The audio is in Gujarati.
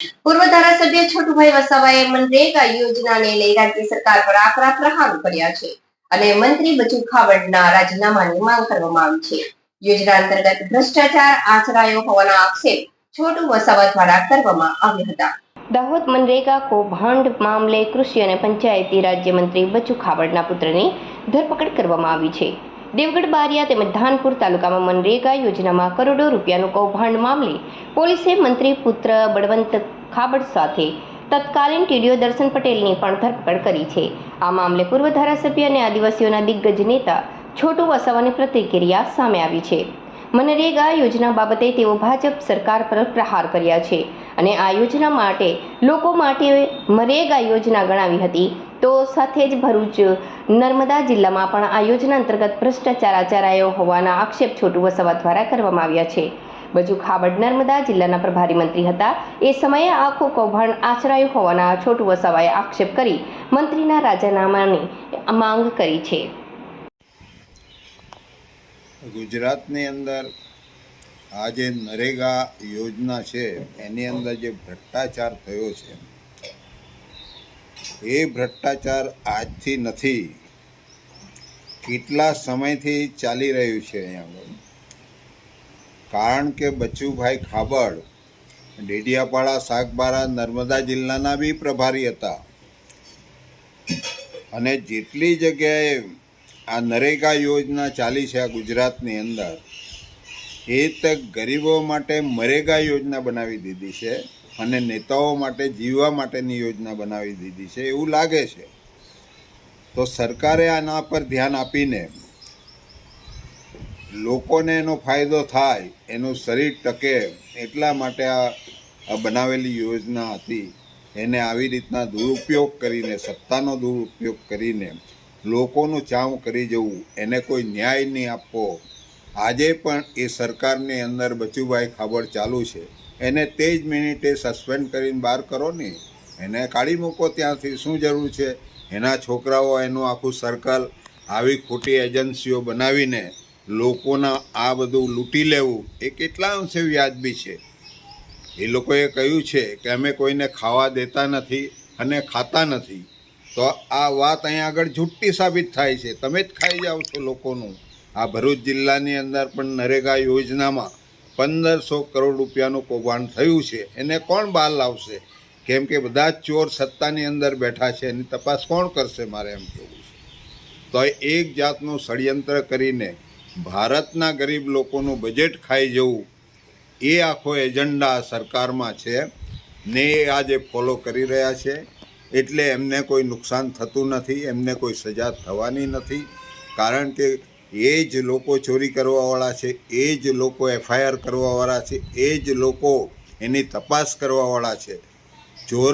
પૂર્વ ધારાસભ્ય છોટુભાઈ વસાવાએ મનરેગા યોજનાને લઈ રાજ્ય સરકાર પર આકરા પ્રહારો કર્યા છે અને મંત્રી બચુ ખાવડના રાજીનામાની માંગ કરવામાં આવી છે. યોજના અંતર્ગત ભ્રષ્ટાચાર આચરાયો હોવાના આક્ષેપ છોટુ વસાવા દ્વારા કરવામાં આવ્યા હતા. દાહોદ મનરેગા કૌભાંડ મામલે કૃષિ અને પંચાયતી રાજ્યમંત્રી બચુ ખાવડના પુત્રની ધરપકડ કરવામાં આવી છે. દેવગઢ બારિયા તેમજ ધાનપુર તાલુકામાં મનરેગા યોજનામાં કરોડો રૂપિયાનું કૌભાંડ મામલે પોલીસે મંત્રી પુત્ર બળવંત ખાબડ સાથે તત્કાલીન ટીડીઓ દર્શન પટેલની પણ ધરપકડ કરી છે. આ મામલે પૂર્વ ધારાસભ્ય અને આદિવાસીઓના દિગ્ગજ નેતા છોટુ વસાવાની પ્રતિક્રિયા સામે આવી છે. મનરેગા યોજના બાબતે તેઓ ભાજપ સરકાર પર પ્રહાર કર્યા છે અને આ યોજના માટે લોકો માટે મરેગા યોજના ગણાવી હતી. તો સાથે જ ભરૂચ નર્મદા જિલ્લામાં પણ આ યોજના અંતર્ગત ભ્રષ્ટાચાર આચરાયો હોવાના આક્ષેપ છોટુ વસાવા દ્વારા કરવામાં આવ્યા છે. બજુ ખાબડ નર્મદા જિલ્લાના પ્રભારી મંત્રી હતા. એ સમયે આખું કૌભાંડ આચરાયું હોવાના છોટુ વસાવાએ આક્ષેપ કરી મંત્રીના રાજીનામાની માંગ કરી છે. ગુજરાતની અંદર આ જે નરેગા યોજના છે, એની અંદર જે ભ્રષ્ટાચાર થયો છે એ ભ્રષ્ટાચાર આજથી નથી. કેટલા સમયથી ચાલી રહ્યું છે અહીંયા આગળ? કારણ કે બચુભાઈ ખાબડ ડેડિયાપાડા સાગબારા નર્મદા જિલ્લાના બી પ્રભારી હતા. અને જેટલી જગ્યાએ આ નરેગા યોજના ચાલી છે આ ગુજરાતની અંદર, એ તક ગરીબો માટે મરેગા યોજના બનાવી દીધી છે. અને નેતાઓ માટે, જીવવા માટેની યોજના બનાવી દીધી છે, એવું લાગે છે. તો સરકારે આના પર ધ્યાન આપીને લોકોને એનો ફાયદો થાય, એનું શરીર ટકે, એટલા માટે આ બનાવેલી યોજના હતી. એને આવી રીતના દુરુપયોગ કરીને, સત્તાનો દુરુપયોગ કરીને લોકોનું ચાવ કરી જવું, એને કોઈ ન્યાય નહીં આપવો. આજે પણ એ સરકારની અંદર બચુભાઈ ખાબડ ચાલુ છે. એને તે જ મિનિટે સસ્પેન્ડ કરીને બહાર કરો ને, એને કાઢી મૂકો ત્યાંથી. શું જરૂર છે? એના છોકરાઓ, એનું આખું સર્કલ આવી ખોટી એજન્સીઓ બનાવીને લોકોના આ બધું લૂંટી લેવું, એ કેટલા અંશે વ્યાજબી છે? એ લોકોએ કહ્યું છે કે અમે કોઈને ખાવા દેતા નથી અને ખાતા નથી. તો આ વાત અહીંયા આગળ જુઠ્ઠી સાબિત થાય છે. તમે જ ખાઈ જાઓ છો લોકોનું. આ ભરૂચ જિલ્લાની અંદર પણ નરેગા યોજનામાં પંદરસો કરોડ રૂપિયાનું કૌભાંડ થયું છે. એને કોણ બહાર લાવશે? કેમ કે બધા જ ચોર સત્તાની અંદર બેઠા છે. એની તપાસ કોણ કરશે? મારે એમ કહેવું છે. તો એક જાતનું ષડયંત્ર કરીને ભારતના ગરીબ લોકોનું બજેટ ખાઈ જવું, એ આખો એજન્ડા સરકારમાં છે. ને એ આજે ફોલો કરી રહ્યા છે. એટલે એમને કોઈ નુકસાન થતું નથી. એમને કોઈ સજા થવાની નથી. કારણ કે એ જ લોકો ચોરી કરવાવાળા છે, એ જ લોકો એફઆઈઆર કરવાવાળા છે, એ જ લોકો એની તપાસ કરવાવાળા છે. ચોર